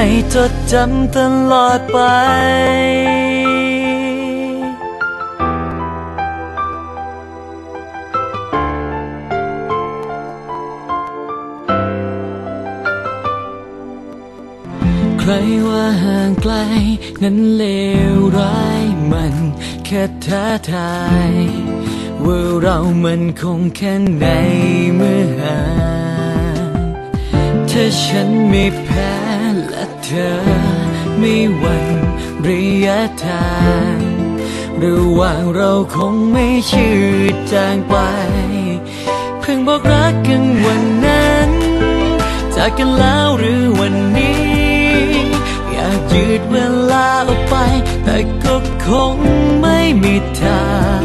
ให้จดจำตลอดไปใครว่าห่างไกล นั้นเลวร้ายมันแค่ท้าทาย ว่าเรามันคงแค่ไหนเมื่อห่างถ้าฉันไม่แพ้ เธอ ไม่หวั่นระยะทางระหว่างเราคงไม่ชืดจางไป เพิ่งบอกรักกันวันนั้น จากกันแล้วหรือวันนี้ อยากยืดเวลาออกไป แต่ก็คงไม่มีทาง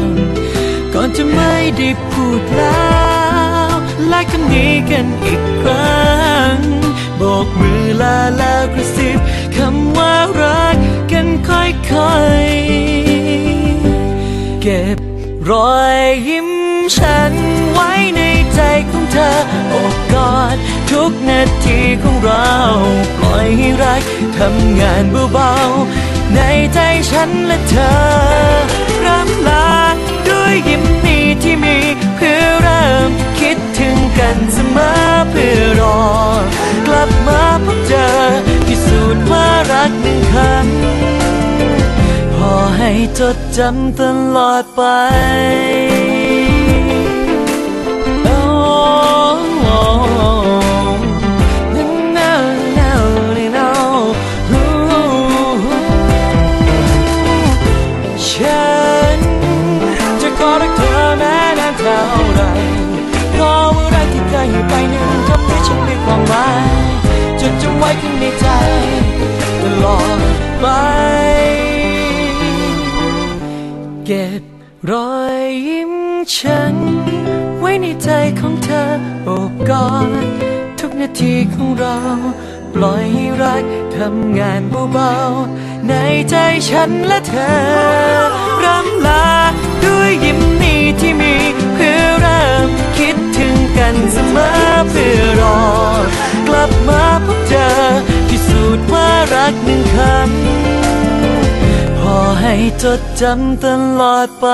ก่อนจะไม่ได้พูดแล้วและคำนี้กันอีกครั้งโบกมือลาแล้ว รอยยิ้มฉันไว้ในใจของเธอโอบกอดทุกนาทีของเรา ปล่อยให้รักทำงานเบาๆในใจฉันและเธอรำลาด้วยยิ้มนี้ที่มีเพื่อเริ่มคิด ให้จดจำตลอดไปโอ้โอ้นานานานาฉันจะขอรักเธอแม้นานเท่าไรเพราะว่ารักที่เคยให้ไปหนั้นทำให้ฉันมีความหมายจดจำไว้ข้างในใจตลอดไป เก็บรอยยิ้มฉัน ไว้ในใจของเธอโอบกอดทุกนาทีของเรา ปล่อยให้รักทำงานเบาๆในใจฉันและเธอรำลาด้วยยิ้มนี้ที่มีเพื่อเริ่มคิดถึงกันเสมอเพื่อรอ กลับมาพบเจอพิสูจน์ว่ารักหนึ่งคำ ให้จดจำตลอดไป